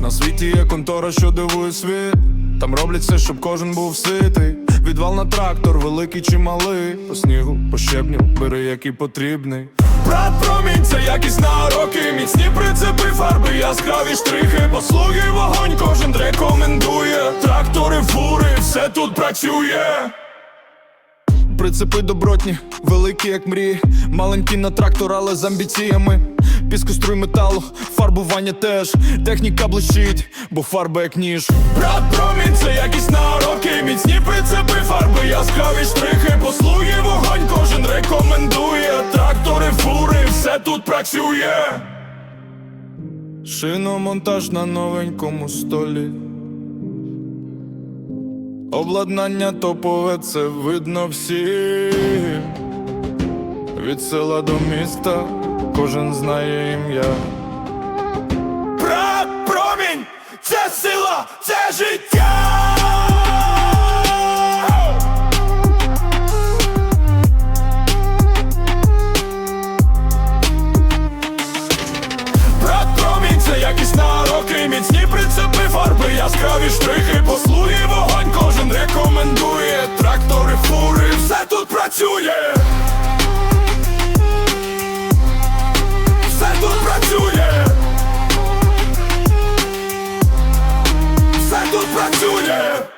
На світі є контора, що дивує світ. Там роблять все, щоб кожен був ситий. Відвал на трактор, великий чи малий. По снігу, по щебню, бери який потрібний. Брат промінь, це якість на роки, міцні прицепи, фарби, яскраві штрихи, послуги, вогонь, кожен рекомендує. Трактори, фури, все тут працює. Прицепи добротні, великі, як мрії, маленькі на трактор, але з амбіціями. Піскоструй металу, фарбування теж, техніка блищить, бо фарба як ніж. Брат промінь, це якість нароки, міцні прицепи, фарби, яскраві штрихи, послуги, вогонь, кожен рекомендує. Трактори, фури, все тут працює. Шиномонтаж на новенькому столі. Обладнання топове, це видно всім Від села до міста кожен знає ім'я. Брат, промінь, це сила, це життя. Якість на роки, міцні прицепи, фарби, яскраві штрихи, послуги, вогонь, кожен рекомендує. Трактори, фури, все тут працює. Junior.